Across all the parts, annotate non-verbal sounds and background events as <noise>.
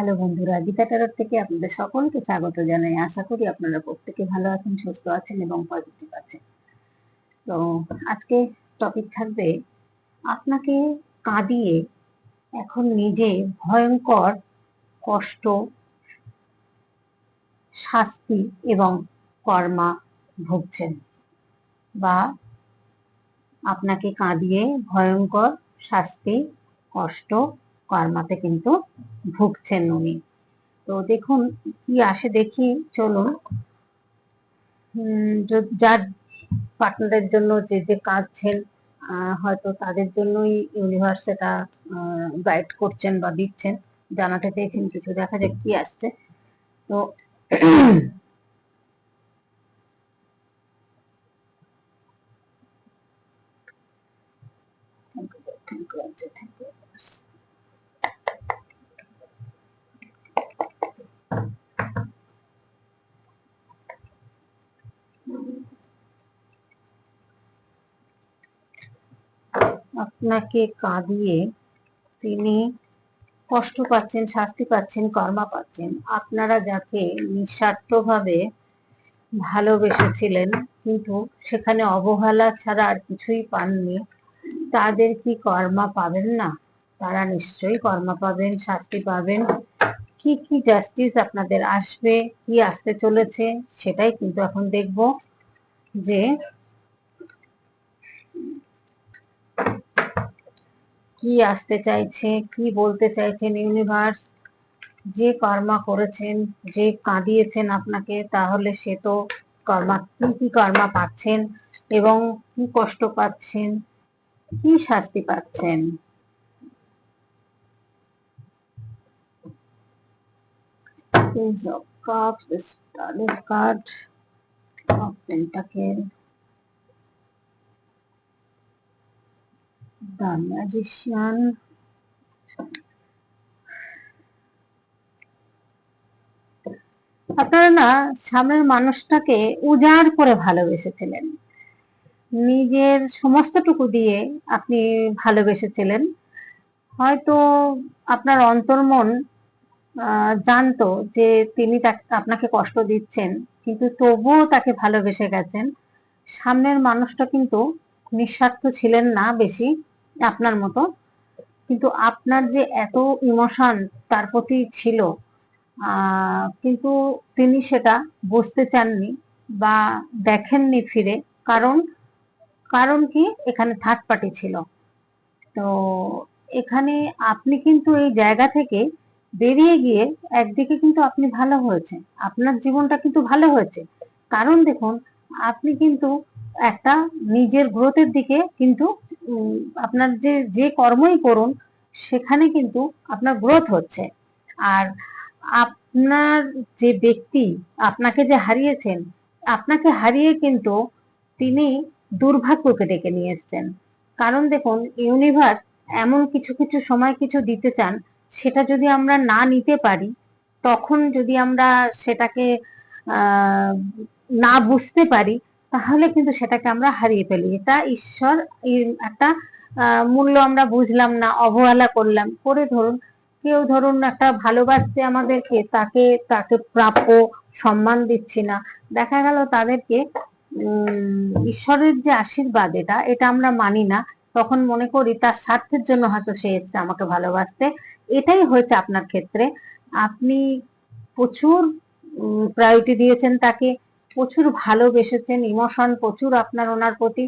Hello বন্ধুরা, গীতা টারোর থেকে আপনাদের সকলকে স্বাগত জানাই। আশা করি আপনারা প্রত্যেকে ভালো আছেন, সুস্থ আছেন এবং পজিটিভ আছেন। তো আজকে টপিক থাকবে, আপনাকে কাঁদিয়ে এখন নিজে ভয়ঙ্কর কষ্ট, শাস্তি এবং কর্মা ভুগছেন বা আপনাকে কাঁদিয়ে ভয়ঙ্কর শাস্তি, কষ্ট কর্মাতে কিন্তু ভুগছেন উনি। তো দেখুন কি আসে দেখি চলুন। যার পার্টনারের জন্য যে যে কাঁদছেন হয়তো তাদের জন্যই ইউনিভার্স এটা গাইড করছেন বা দিচ্ছেন জানাতে চেয়েছেন কিছু দেখা যাক কি আসছে। তো থ্যাংক <clears throat> ইউ thank you, আপনাকে কাঁদিয়ে তিনি কষ্ট পাচ্ছেন, শাস্তি পাচ্ছেন, কর্মা পাচ্ছেন। আপনারা যাকে নিঃস্বার্থভাবে ভালোবেসেছিলেন, কিন্তু সেখানে অবহেলা ছাড়া আর কিছুই পাননি, তাদের কি কর্মা পাবেন না? তারা নিশ্চয়ই কর্মা পাবেন, শাস্তি পাবেন। কি কি জাস্টিস আপনাদের আসবে, কি আসতে চলেছে, সেটাই কিন্তু এখন দেখব যে কি আসতে চাইছে কি বলতে চাইছেন ইউনিভার্স যে কর্মা করেছেন যে কাঁদিয়েছেন আপনাকে তাহলে সে তো কর্মা কি কি কর্মা পাচ্ছেন এবং কি কষ্ট পাচ্ছেন কি শাস্তি পাচ্ছেন? Ace of Cups, the card of the Magician, আপনারা না সামনের মানুষটাকে উজাড় করে ভালোবেসেছিলেন। নিজের সমস্তটুকু দিয়ে আপনি ভালোবেসেছিলেন। হয়তো আপনার অন্তর্মন জানতো যে তিনি আপনাকে কষ্ট দিচ্ছেন কিন্তু তবুও তাকে ভালোবেসে গেছেন। সামনের মানুষটা কিন্তু নিঃস্বার্থ ছিলেন না বেশি। আপনার মতো। কিন্তু আপনার যে এত ইমোশন তার প্রতি ছিল কিন্তু তিনি সেটা বুঝতে চাননি বা দেখেননি ফিরে। কারণ কারণ কি? এখানে থার্ড পার্টি ছিল। তো এখানে আপনি কিন্তু এই জায়গা থেকে বেরিয়ে গিয়ে একদিকে কিন্তু আপনি ভালো হয়েছে আপনার জীবনটা কিন্তু ভালো হয়েছে। কারণ দেখুন, আপনি কিন্তু একটা নিজের গ্রোথের দিকে কিন্তু আপনার যে যে কর্মই করুন, সেখানে কিন্তু আপনার গ্রোথ হচ্ছে। আর আপনার যে ব্যক্তি আপনাকে যে হারিয়েছেন, আপনাকে হারিয়ে কিন্তু তিনি দুর্ভাগ্যকে ডেকে নিয়ে এসছেন। কারণ দেখুন ইউনিভার্স এমন কিছু কিছু সময় কিছু দিতে চান, সেটা যদি আমরা না নিতে পারি, তখন যদি আমরা সেটাকে না বুঝতে পারি তাহলে কিন্তু সেটাকে আমরা হারিয়ে ফেলি। এটা ঈশ্বর একটা মূল্য আমরা বুঝলাম না, অবহেলা করলাম। করে ধরুন, কেউ ধরুন একটা ভালোবাসতে আমাদেরকে তাকে তাকে প্রাপ্য সম্মান দিচ্ছি না। দেখা গেল তাদেরকে ঈশ্বরের যে আশীর্বাদ এটা এটা আমরা মানি না। তখন মনে করি তার স্বার্থের জন্য হয়তো সে এসছে আমাকে ভালোবাসতে। এটাই হয়েছে আপনার ক্ষেত্রে। আপনি প্রচুর প্রায়োরিটি দিয়েছেন তাকে। প্রচুর ভালোবেসেছেন, ইমোশন প্রচুর আপনার ওনার প্রতি।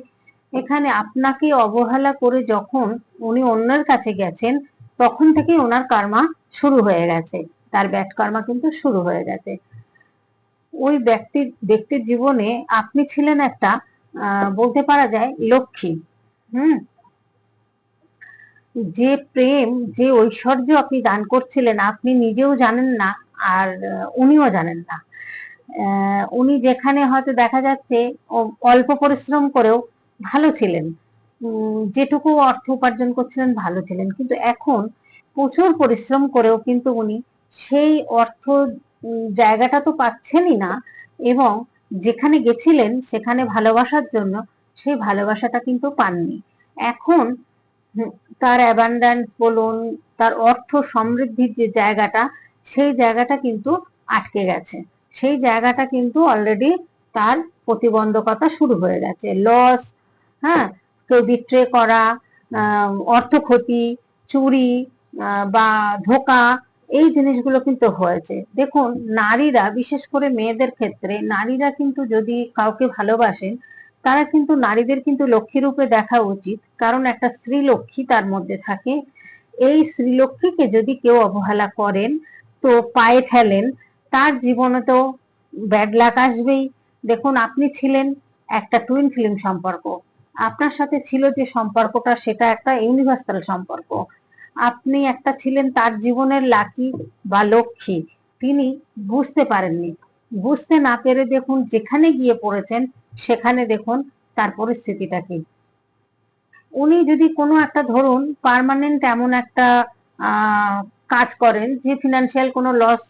এখানে আপনাকে অবহেলা করে যখন উনি অন্যের কাছে গেছেন, তখন থেকেই ওনার কর্মা শুরু হয়ে গেছে। তার ব্যাট কর্মা কিন্তু শুরু হয়ে গেছে। ওই ব্যক্তির ব্যক্তির জীবনে আপনি ছিলেন একটা বলতে পারা যায় লক্ষ্মী। হুম? যে প্রেম, যে ঐশ্বর্য আপনি দান করছিলেন, আপনি নিজেও জানেন না, আর, উনিও জানেন না। উনি যেখানে হয়তো দেখা যাচ্ছে অল্প পরিশ্রম করেও ভালো ছিলেন। যেটুকু অর্থ উপার্জন করছিলেন, ভালো ছিলেন। কিন্তু এখন প্রচুর পরিশ্রম করেও কিন্তু উনি সেই অর্থ জায়গাটা তো পাচ্ছেনই না এবং যেখানে গেছিলেন, সেখানে ভালোবাসার জন্য সেই ভালোবাসাটা কিন্তু পাননি। এখন তার অ্যাবান্ডান্স বলুন, তার অর্থ সমৃদ্ধির যে জায়গাটা, সেই জায়গাটা কিন্তু আটকে গেছে। সেই জায়গাটা কিন্তু অলরেডি তার প্রতিবন্ধকতা শুরু হয়ে গেছে। লস হ্যাঁ কেউ বিট্রে করা অর্থ ক্ষতি, চুরি বা ধোকা, এই জিনিসগুলো কিন্তু হয়েছে। দেখুন, নারীরা, বিশেষ করে মেয়েদের ক্ষেত্রে, নারীরা কিন্তু যদি কাউকে ভালোবাসেন, তারা কিন্তু নারীদের কিন্তু লক্ষ্মী রূপে দেখা উচিত। কারণ একটা স্ত্রী লক্ষ্মী তার মধ্যে থাকে। এই শ্রীলক্ষ্মীকে যদি কেউ অবহেলা করেন, তো পায়ে ঠেলেন তার জীবনে তো ব্যাড লাক আসবেই। দেখুন, আপনি ছিলেন একটা টুইন ফিল্ম সম্পর্ক। আপনার সাথে ছিল যে সম্পর্কটা, সেটা একটা ইউনিভার্সাল সম্পর্ক। আপনি একটা ছিলেন তার জীবনের লাকি বা লক্ষ্মী। তিনি বুঝতে পারেননি। বুঝতে না পেরে দেখুন, যেখানে গিয়ে পড়েছেন, সেখানে দেখুন তার পরিস্থিতিটা কি। উনি যদি কোনো একটা ধরুন পার্মানেন্ট এমন একটা কাজ করেন, যে ফিনান্সিয়াল কোনো লস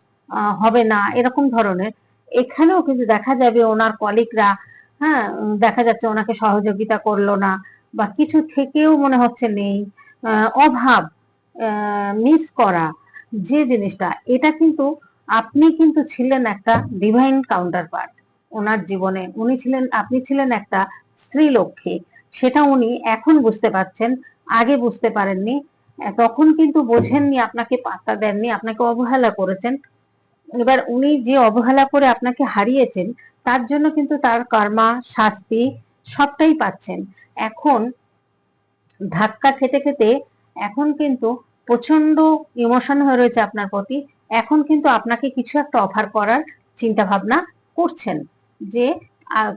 হবে না, এরকম ধরনের। এখানেও কিন্তু দেখা যাবে ওনার কলিগরা হ্যাঁ দেখা যাচ্ছে ওনাকে সহযোগিতা করল না বা কিছু থেকেও মনে হচ্ছে নেই। অভাব মিস করা, যে জিনিসটা, এটা কিন্তু আপনি কিন্তু ছিলেন একটা ডিভাইন কাউন্টার পার্ট ওনার জীবনে। উনি ছিলেন, আপনি ছিলেন একটা স্ত্রী লক্ষ্মী, সেটা উনি এখন বুঝতে পারছেন, আগে বুঝতে পারেননি তখন কিন্তু বোঝেননি, আপনাকে পাত্তা দেননি, আপনাকে অবহেলা করেছেন এবার উনি যে অবহেলা করে আপনাকে হারিয়েছেন, তার জন্য কিন্তু তার কর্মা, শাস্তি সবটাই পাচ্ছেন। এখন ধাক্কা খেতে খেতে এখন কিন্তু প্রচণ্ড ইমোশন হয়ে রয়েছে আপনার প্রতি। এখন কিন্তু আপনাকে কিছু একটা অফার করার চিন্তা ভাবনা করছেন যে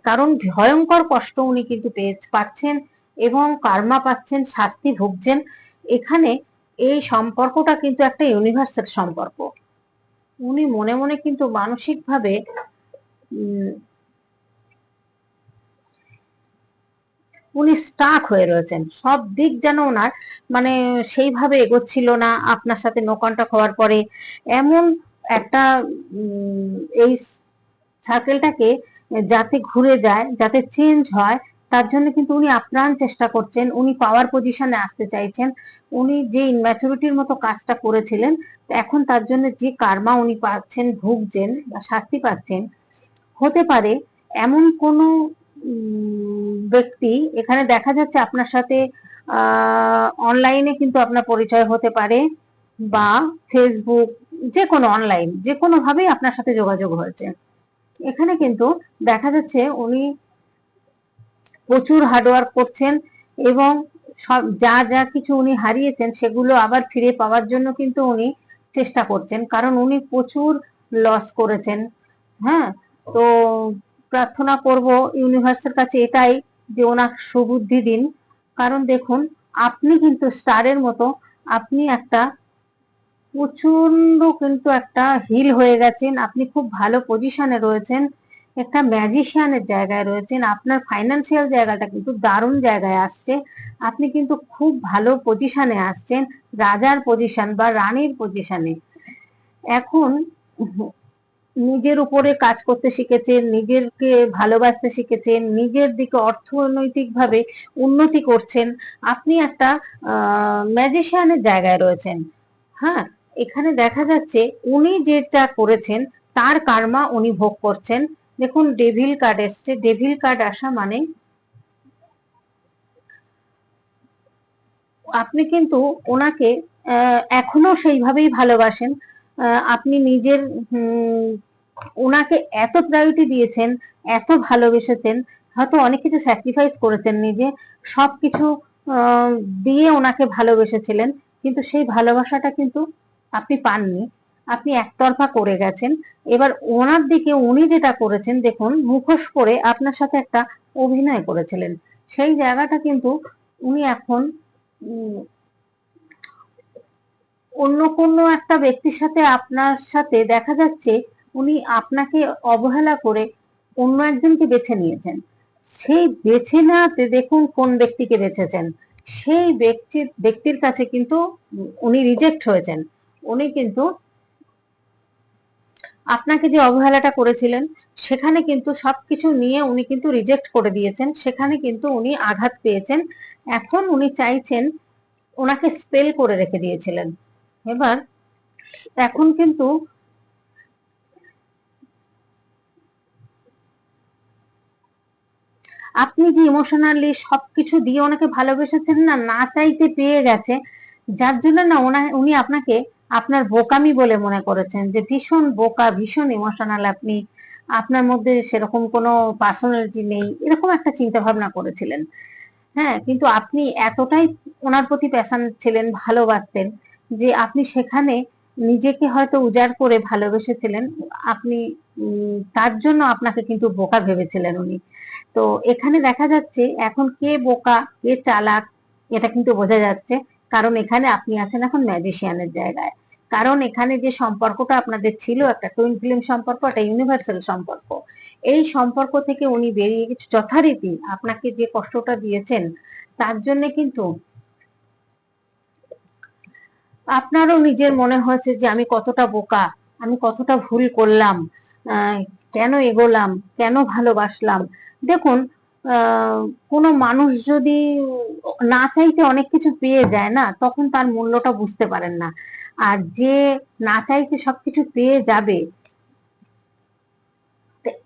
কারণ ভয়ঙ্কর কষ্ট উনি কিন্তু পাচ্ছেন এবং কার্মা পাচ্ছেন, শাস্তি ভুগছেন। এখানে এই সম্পর্কটা কিন্তু একটা ইউনিভার্সাল সম্পর্ক। উনি মনে মনে কিন্তু মানসিক ভাবে উনি স্টাক হয়ে রয়েছেন। সব দিক যেন ওনার মানে সেইভাবে এগোচ্ছিল না, আপনার সাথে নো কন্টাক্ট হওয়ার পরে। এমন একটা এই সার্কেলটাকে যাতে ঘুরে যায়, যাতে চেঞ্জ হয় তার জন্য কিন্তু উনি আপ্রাণ চেষ্টা করছেন, উনি পাওয়ার পজিশনে আসতে চাইছেন, উনি যে ইনম্যাচুরিটির মতো কাজটা করেছিলেন, এখন তার জন্য যে কার্মা উনি পাচ্ছেন, ভুগছেন বা শাস্তি পাচ্ছেন, হতে পারে এমন কোনো ব্যক্তি, এখানে দেখা যাচ্ছে আপনার সাথে অনলাইনে কিন্তু আপনার পরিচয় হতে পারে বা ফেসবুক যে কোনো অনলাইন যে কোনো ভাবেই আপনার সাথে যোগাযোগ হয়েছে। এখানে কিন্তু দেখা যাচ্ছে উনি প্রচুর হার্ডওয়ার্ক করছেন এবং সব যা যা কিছু উনি হারিয়েছেন সেগুলো আবার ফিরে পাওয়ার জন্য কিন্তু উনি চেষ্টা করছেন। কারণ উনি প্রচুর লস করেছেন। হ্যাঁ? তো প্রার্থনা করব ইউনিভার্সের কাছে এটাই যে ওনার সুবুদ্ধি দিন। কারণ দেখুন, আপনি কিন্তু স্টারের মতো, আপনি একটা প্রচণ্ড কিন্তু একটা হিল হয়ে গেছেন। আপনি খুব ভালো পজিশনে রয়েছেন। একটা ম্যাজিশিয়ানের জায়গায় রয়েছেন। আপনার ফাইন্যান্সিয়াল জায়গাটা কিন্তু দারুণ জায়গায় আসছে। আপনি কিন্তু খুব ভালো পজিশনে আসছেন, রাজার পজিশন বা রানীর পজিশনে এখন নিজের উপরে কাজ করতে শিখেছেন, নিজেরকে ভালোবাসতে শিখেছেন, নিজের দিকে অর্থনৈতিকভাবে উন্নতি করছেন। আপনি একটা ম্যাজিশিয়ানের জায়গায় রয়েছেন। হ্যাঁ এখানে দেখা যাচ্ছে উনি যেটা করেছেন, তার কার্মা উনি ভোগ করছেন। দেখুন ডেভিল কার্ড এসছে। ডেভিল কার্ড আসা মানে আপনি কিন্তু ওনাকে এখনও সেইভাবেই ভালোবাসেন। আপনি নিজের ওনাকে এত প্রায়োরিটি দিয়েছেন এত ভালোবেসেছেন হয়তো অনেক কিছু স্যাক্রিফাইস করেছেন নিজে সবকিছু আহ, দিয়ে ওনাকে ভালোবেসেছিলেন কিন্তু সেই ভালোবাসাটা কিন্তু আপনি পাননি। আপনি একতরফা করে গেছেন। এবার ওনার দিকে উনি যেটা করেছেন, দেখুন, মুখোশ পরে আপনার সাথে একটা অভিনয় করেছিলেন। সেই জায়গাটা কিন্তু উনি এখন অন্য কোনো একটা ব্যক্তির সাথে আপনার সাথে দেখা যাচ্ছে, উনি আপনাকে অবহেলা করে অন্য একজনকে বেছে নিয়েছেন। সেই বেছে নেওয়াতে দেখুন কোন ব্যক্তিকে বেছেছেন। সেই ব্যক্তির ব্যক্তির কাছে কিন্তু উনি রিজেক্ট হয়েছেন। উনি কিন্তু আপনাকে যে অবহেলাটা করেছিলেন, সেখানে কিন্তু সবকিছু নিয়ে উনি কিন্তু রিজেক্ট করে দিয়েছেন। সেখানে কিন্তু উনি আঘাত পেয়েছেন। এখন উনি চাইছেন ওনাকে স্পেল করে রেখে দিয়েছিলেন। এবার এখন কিন্তু আপনি যে ইমোশনালি সবকিছু দিয়ে ওনাকে ভালোবেসেছেন না না চাইতে পেয়ে গেছে, যার জন্য না উনি আপনাকে আপনার বোকামি বলে মনে করেছেন, যে ভীষণ বোকা, ভীষণ ইমোশনাল আপনি, আপনার মধ্যে সেরকম কোনো পার্সোনালিটি নেই, এরকম একটা চিন্তা ভাবনা করেছিলেন। হ্যাঁ কিন্তু আপনি এতটাই ওনার প্রতি প্যাশন ছিলেন, ভালোবাসতেন, যে আপনি সেখানে নিজেকে হয়তো উজাড় করে ভালোবেসেছিলেন, আপনি তার জন্য আপনাকে কিন্তু বোকা ভেবেছিলেন উনি। তো এখানে দেখা যাচ্ছে, এখন কে বোকা, কে চালাক, এটা কিন্তু বোঝা যাচ্ছে, কারণ এখানে আপনি আছেন এখন ম্যাজিশিয়ানের জায়গায়। কারণ এখানে যে সম্পর্কটা আপনাদের ছিল, একটা টুইন ফিল্ম সম্পর্ক, একটা ইউনিভার্সাল সম্পর্ক, এই সম্পর্ক থেকে উনি বেরিয়ে গেছে যথারীতি আপনাকে যে কষ্টটা দিয়েছেন, তার জন্য কিন্তু আপনারও নিজের মনে হয়েছে যে আমি কতটা বোকা, আমি কতটা ভুল করলাম কেন এগোলাম, কেন ভালোবাসলাম। দেখুন কোনো মানুষ যদি না চাইতে অনেক কিছু পেয়ে যায় না, তখন তার মূল্যটা বুঝতে পারেন না। আর যে না চাইতে সবকিছু পেয়ে যাবে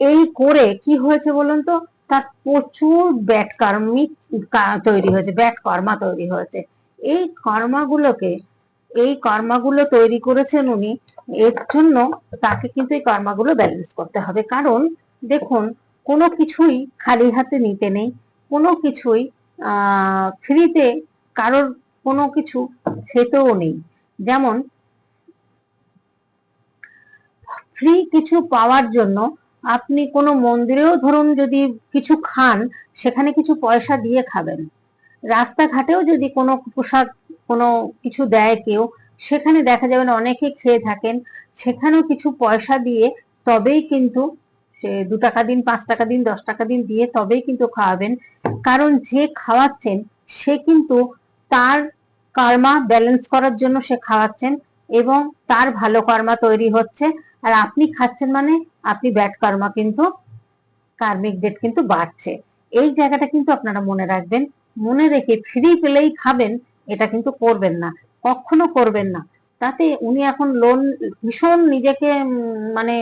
এই করে কি হয়েছে বলুন তো? তার প্রচুর ব্যাট কর্মিক তৈরি হয়েছে, ব্যাট কর্মা তৈরি হয়েছে। এই কর্মাগুলোকে, এই কর্মাগুলো তৈরি করেছেন উনি, এর জন্য তাকে কিন্তু এই কর্মাগুলো ব্যালেন্স করতে হবে। কারণ দেখুন কোনো কিছুই খালি হাতে নিতে নেই, কোনো কিছুই ফ্রিতে কারোর কোনো কিছু খেতেও নেই। যেমন, ফ্রি কিছু পাওয়ার জন্য আপনি কোনো মন্দিরেও ধরুন যদি কিছু খান, সেখানে কিছু পয়সা দিয়ে খাবেন। রাস্তাঘাটেও যদি কোনো পোশাক, কোনো কিছু দেয় কেউ, সেখানে দেখা যাবে না, অনেকে খেয়ে থাকেন, সেখানেও কিছু পয়সা দিয়ে তবেই কিন্তু সে দু টাকা দিন, পাঁচ টাকা দিন, দশ টাকা দিন দিয়ে তবেই কিন্তু খাওয়াবেন। কারণ যে খাওয়াচ্ছেন, সে কিন্তু তার কর্মা ব্যালেন্স করার জন্য সে খাওয়াচ্ছেন এবং তার ভালো কর্মা তৈরি হচ্ছে। আর আপনি খাচ্ছেন মানে আপনি ব্যাড কর্মা কিন্তু কার্মিক ডেট কিন্তু বাড়ছে। এই জায়গাটা কিন্তু আপনারা মনে রাখবেন। মনে রেখে ফ্রি পেলেই খাবেন, এটা কিন্তু করবেন না। কখনো করবেন না। তাতে উনি এখন লোন ভীষণ নিজেকে মানে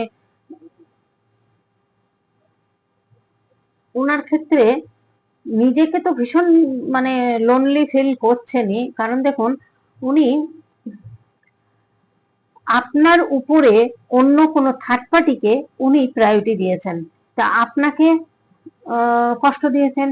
ওনার ক্ষেত্রে নিজেকে তো ভীষণ মানে লোনলি ফিল করছেনই। কারণ দেখুন, উনি আপনার উপরে অন্য কোনো থার্ড পার্টিকে উনি প্রায়োরিটি দিয়েছেন। তা আপনাকে কষ্ট দিয়েছেন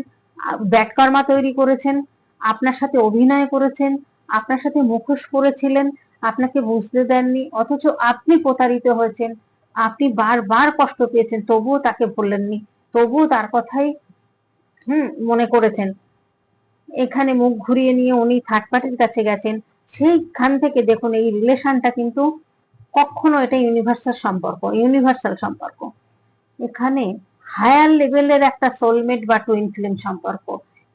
ব্যাটকর্মা তৈরি করেছেন, আপনার সাথে অভিনয় করেছেন, আপনার সাথে মুখোশ করেছিলেন আপনাকে বুঝতে দেননি, অথচ আপনি প্রতারিত হয়েছেন, আপনি বারবার কষ্ট পেয়েছেন, তবুও তাকে বললেননি তবুও তার কথাই, হুম, মনে করেছেন। এখানে মুখ ঘুরিয়ে নিয়ে উনি থার্ড পার্টির কাছে গেছেন। সেইখান থেকে দেখুন, এই রিলেশনটা কিন্তু কখনো এটা ইউনিভার্সাল সম্পর্ক ইউনিভার্সাল সম্পর্ক। এখানে হায়ার লেভেলের একটা সোলমেট বা টুইন ফ্লেম সম্পর্ক।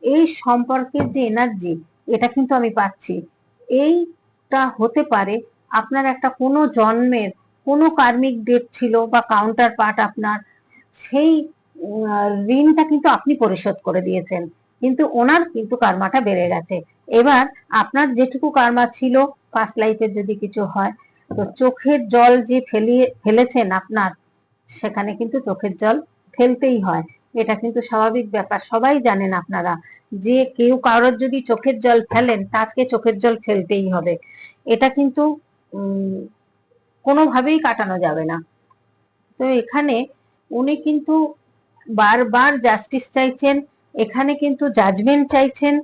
এই সম্পর্কের যে এনার্জি এটা কিন্তু আমি পাচ্ছি। এইটা হতে পারে আপনার একটা কোনো জন্মের কোনো কার্মিক ডেট ছিল বা কাউন্টার পার্ট আপনার, সেই ঋণটা কিন্তু আপনি পরিশোধ করে দিয়েছেন। কিন্তু ওনার কিন্তু কার্মাটা বেড়ে গেছে। এবার আপনার যেটুকু কার্মা ছিল ফার্স্ট লাইফের যদি কিছু হয়, তো চোখের জল যে ফেলিয়ে ফেলেছেন আপনার, সেখানে কিন্তু চোখের জল ফেলতেই হয়। এটা কিন্তু স্বাভাবিক ব্যাপার। সবাই জানেন আপনারা যে কেউ কারোর যদি চোখের জল ফেলেন, তাকে চোখের জল ফেলতেই হবে। এটা কিন্তু কোনোভাবেই কাটানো যাবে না। তো এখানে উনি কিন্তু বারবার জাস্টিস চাইছেন, এখানে কিন্তু জাজমেন্ট চাইছেন।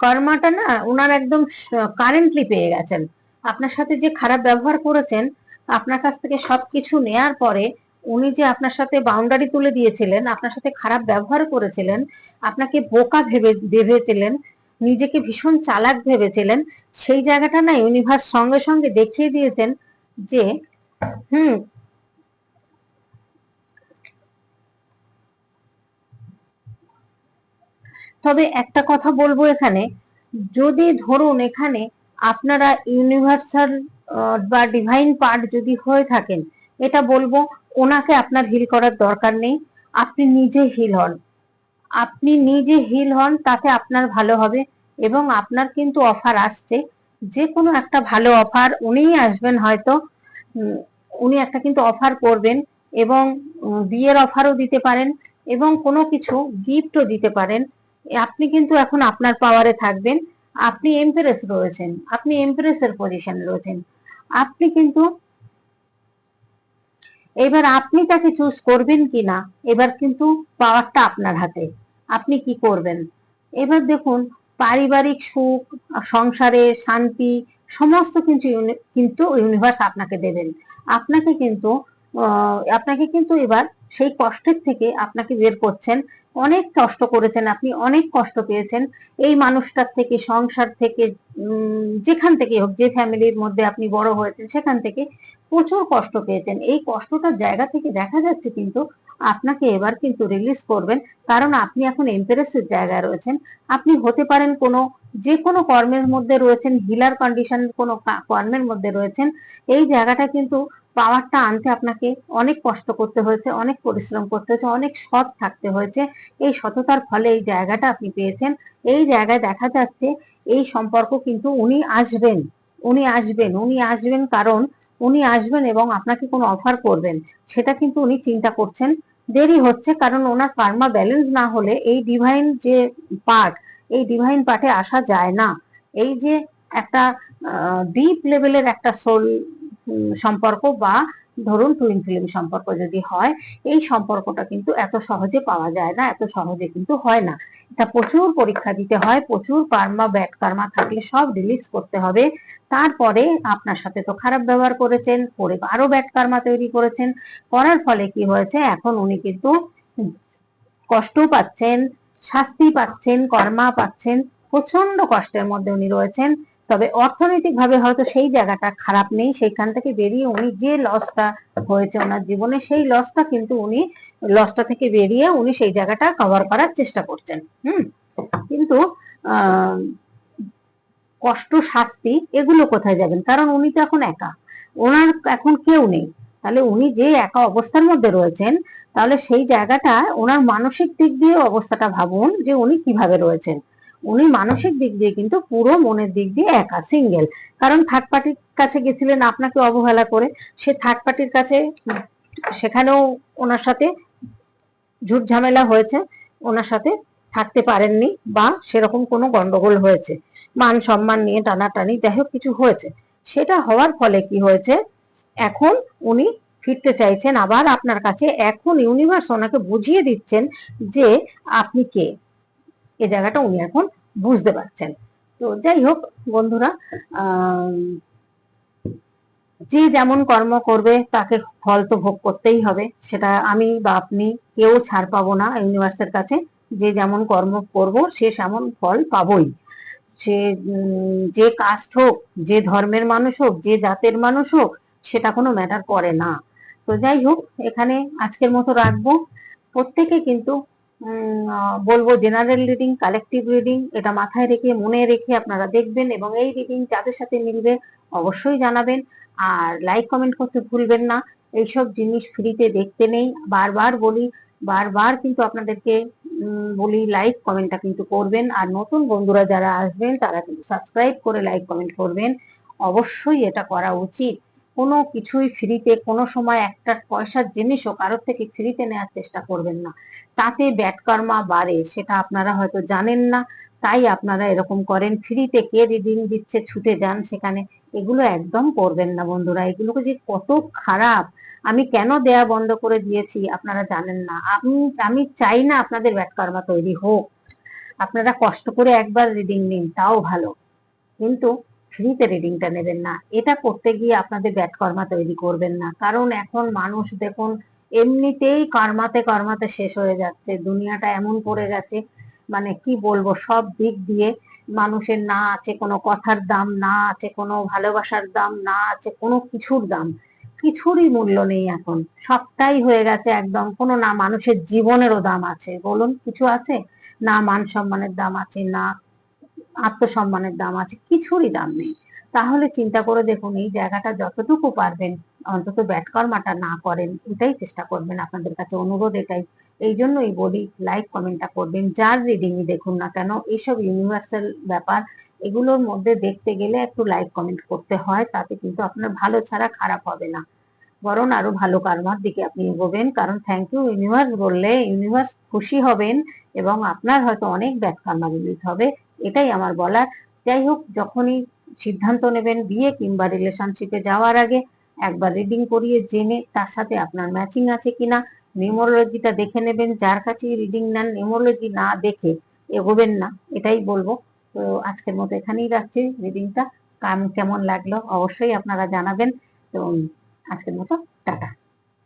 কর্মাটা না ওনার একদম কারেন্টলি পেয়ে গেছেন। আপনার সাথে যে খারাপ ব্যবহার করেছেন, আপনার কাছ থেকে সবকিছু নেয়ার পরে উনি যে আপনার সাথে বাউন্ডারি তুলে দিয়েছিলেন, আপনার সাথে খারাপ ব্যবহার করেছিলেন, আপনাকে বোকা ভেবে, ভেবেছিলেন, নিজেকে ভীষণ চালাক ভেবেছিলেন, সেই জায়গাটা না ইউনিভার্স সঙ্গে সঙ্গে দেখিয়ে দিয়েছেন যে হুম। তবে একটা কথা বলব এখানে, যদি ধরুন এখানে আপনারা ইউনিভার্সাল বা ডিভাইন পার্ট যদি হয়ে থাকেন, এটা বলব ওনাকে আপনার হিল করার দরকার নেই, আপনি নিজে হিল হন। আপনি নিজে হিল হন, তাতে আপনার ভালো হবে এবং আপনার কিন্তু অফার আসছে। যে কোনো একটা ভালো অফার উনিই আসবেন হয়তো। উনি একটা কিন্তু অফার করবেন এবং বিয়ের অফারও দিতে পারেন এবং কোনো কিছু গিফটও দিতে পারেন। আপনি কিন্তু এখন আপনার পাওয়ারে থাকবেন। আপনি এমপ্রেস রয়েছেন, আপনি এমপ্রেসের পজিশনে রয়েছেন। আপনি কিন্তু, এবার আপনি তাকে চুজ করবেন কি না এবার কিন্তু পাওয়ারটা আপনার হাতে। আপনি কি করবেন? এবার দেখুন পারিবারিক সুখ, সংসারে শান্তি, সমস্ত কিছু কিন্তু ইউনিভার্স আপনাকে দেবেন। আপনাকে কিন্তু আপনাকে কিন্তু এবার সেই কষ্টের থেকে আপনাকে বের করছেন। অনেক কষ্ট করেছেন আপনি, অনেক কষ্ট পেয়েছেন। এই মানুষটার থেকে, সংসার থেকে যেখান থেকে হোক, যে ফ্যামিলির মধ্যে আপনি বড় হয়েছেন, সেখান থেকে প্রচুর কষ্ট পেয়েছেন। এই কষ্টটার জায়গা থেকে দেখা যাচ্ছে কিন্তু আপনাকে এবার কিন্তু রিলিজ করবেন। কারণ আপনি এখন এম্পারেসের জায়গায় রয়েছেন। আপনি হতে পারেন কোনো, যে কোনো কর্মের মধ্যে রয়েছেন হিলার কন্ডিশন কোনো কর্মের মধ্যে রয়েছেন, এই জায়গাটা কিন্তু পাওয়ারটা আনতে আপনাকে অনেক কষ্ট করতে হয়েছে, অনেক পরিশ্রম করতে হয়েছে, অনেক সৎ থাকতে হয়েছে। এই সততার ফলে এই জায়গাটা আপনি পেয়েছেন। এই জায়গায় দেখা যাচ্ছে, এই সম্পর্ক কিন্তু উনি আসবেন উনি আসবেন উনি আসবেন কারণ উনি আসবেন এবং আপনাকে কোনো অফার করবেন। সেটা কিন্তু উনি চিন্তা করছেন। দেরি হচ্ছে কারণ ওনার কার্মা ব্যালেন্স না হলে এই ডিভাইন যে পার্ট এই ডিভাইন পার্টে আসা যায় না। এই যে একটা ডিপ লেভেলের একটা সোল সম্পর্ক বা ধরুন টুইন ফিল্ম সম্পর্ক যদি হয়, এই সম্পর্কটা কিন্তু এত সহজে পাওয়া যায় না, এত সহজে কিন্তু হয় না। এটা প্রচুর পরীক্ষা দিতে হয়, প্রচুর কার্মা ব্যাড কার্মা থাকলে সব রিলিজ করতে হবে। তারপরে আপনার সাথে তো খারাপ ব্যবহার করেছেন পরে আরও ব্যাড কার্মা তৈরি করেছেন। করার ফলে কি হয়েছে, এখন উনি কিন্তু কষ্ট পাচ্ছেন, শাস্তি পাচ্ছেন, কর্মা পাচ্ছেন। প্রচণ্ড কষ্টের মধ্যে উনি রয়েছেন। তবে অর্থনৈতিক ভাবে হয়তো সেই জায়গাটা খারাপ নেই, সেইখান থেকে বেরিয়ে উনি যে লসটা হয়েছে ওনার জীবনে, সেই লসটা কিন্তু উনি লসটা থেকে বেরিয়ে উনি সেই জায়গাটা কভার করার চেষ্টা করছেন। হুম? কিন্তু কষ্ট, শাস্তি এগুলো কোথায় যাবেন? কারণ উনি তো এখন একা। ওনার এখন কেউ নেই। তাহলে উনি যে একা অবস্থার মধ্যে রয়েছেন, তাহলে সেই জায়গাটা ওনার মানসিক দিক দিয়ে অবস্থাটা ভাবুন যে উনি কীভাবে রয়েছেন। উনি মানসিক দিক দিয়ে কিন্তু পুরো মনের দিক দিয়ে একা সিঙ্গেল কারণ থার্ড পার্টির কাছে গেছিলেন আপনাকে অবহেলা করে, সে থার্ড পার্টির কাছে, সেখানেও ওনার সাথে ঝুট ঝামেলা হয়েছে, ওনার সাথে থাকতে পারেননি বা সেরকম কোনো গন্ডগোল হয়েছে। মান সম্মান নিয়ে টানাটানি যাই হোক কিছু হয়েছে। সেটা হওয়ার ফলে কি হয়েছে? এখন উনি ফিরতে চাইছেন, আবার আপনার কাছে এখন ইউনিভার্স ওনাকে বুঝিয়ে দিচ্ছেন যে আপনি কে? এ জায়গাটা উনি এখন বুঝতে পারছেন। তো যাই হোক, বন্ধুরা যে যেমন কর্ম করবে, তাকে ফল তো ভোগ করতেই হবে। সেটা আমি বা আপনি কেউ ছাড় পাবো না ইউনিভার্সের কাছে। যে যেমন কর্ম করব, সে সেমন ফল পাবই। সে যে কাস্ট হোক, যে ধর্মের মানুষ হোক, যে জাতের মানুষ হোক, সেটা কোনো ম্যাটার করে না। তো যাই হোক, এখানে আজকের মতো রাখব। প্রত্যেকে কিন্তু বলব জেনারেল রিডিং কালেকটিভ রিডিং এটা মাথায় রেখে, মনে রেখে আপনারা দেখবেন এবং এই রিডিং যাদের সাথে মিলবে অবশ্যই জানাবেন। আর লাইক কমেন্ট করতে ভুলবেন না। এইসব জিনিস ফ্রিতে দেখতে নেই। বারবার বলি, বারবার কিন্তু আপনাদেরকে বলি লাইক কমেন্টটা কিন্তু করবেন। আর নতুন বন্ধুরা যারা আসবেন, তারা কিন্তু সাবস্ক্রাইব করে লাইক কমেন্ট করবেন। অবশ্যই এটা করা উচিত। কোনো কিছুই ফ্রিতে, কোনো সময় একটা পয়সার জিনিসও কারোর থেকে ফ্রিতে নেওয়ার চেষ্টা করবেন না। তাতে ব্যাড কর্মা বাড়ে, সেটা আপনারা হয়তো জানেন না। তাই আপনারা এরকম করেন, ফ্রিতে কে রিডিং দিচ্ছে ছুটে যান, সেখানে এগুলো একদম করবেন না বন্ধুরা। এগুলোকে যে কত খারাপ, আমি কেন দেয়া বন্ধ করে দিয়েছি আপনারা জানেন না। আমি আমি চাই না আপনাদের ব্যাড কর্মা তৈরি হোক। আপনারা কষ্ট করে একবার রিডিং নিন, তাও ভালো। কিন্তু ফ্রিতে রিডিংটা নেবেন না। এটা করতে গিয়ে আপনাদের ব্যাড কর্মা তৈরি করবেন না। কারণ এখন মানুষ দেখুন, এমনিতেই কর্মাতে কর্মাতে শেষ হয়ে যাচ্ছে। দুনিয়াটা এমন পড়ে গেছে মানে কি বলব, সব দিক দিয়ে মানুষের না আছে কোনো কথার দাম, না আছে কোনো ভালোবাসার দাম, না আছে কোনো কিছুর দাম। কিছুরই মূল্য নেই এখন। সবটাই হয়ে গেছে একদম কোনো না মানুষের জীবনেরও দাম আছে। বলুন, কিছু আছে? না মান সম্মানের দাম আছে, না আত্মসম্মানের দাম আছে, কিছুরই দাম নেই। তাহলে চিন্তা করে দেখুন, এই জায়গাটা যতটুকু পারবেন, অন্তত ব্যাটকর্মাটা না করেন, এটাই চেষ্টা করবেন আপনাদের কাছে অনুরোধ এটাই। এই জন্যই বলি লাইক কমেন্টটা করবেন, যার রিডিংই দেখুন না কেন, এইসব ইউনিভার্সাল ব্যাপার, এগুলোর মধ্যে দেখতে গেলে একটু লাইক কমেন্ট করতে হয়, তাতে কিন্তু আপনার ভালো ছাড়া খারাপ হবে না। বরং আরও ভালো কারমার দিকে আপনি এগোবেন, কারণ থ্যাংক ইউ ইউনিভার্স বললে ইউনিভার্স খুশি হবেন, এবং আপনার হয়তো অনেক ব্যাড কার্মা রিলিজ হবে। এটাই আমার বলার। যাই হোক যখনই সিদ্ধান্ত নেবেন বিয়ে কিংবা রিলেশনশিপে যাওয়ার আগে একবার রিডিং করিয়ে জেনে তার সাথে আপনার ম্যাচিং আছে কিনা নিউমোলজিটা দেখে নেবেন। যার কাছে রিডিং নেন নিউমোলজি না দেখে এগোবেন না, এটাই বলব। তো আজকের মতো এখানেই রাখছি রিডিংটা কাম কেমন লাগল অবশ্যই আপনারা জানাবেন। তো আজকের মতো টাটা।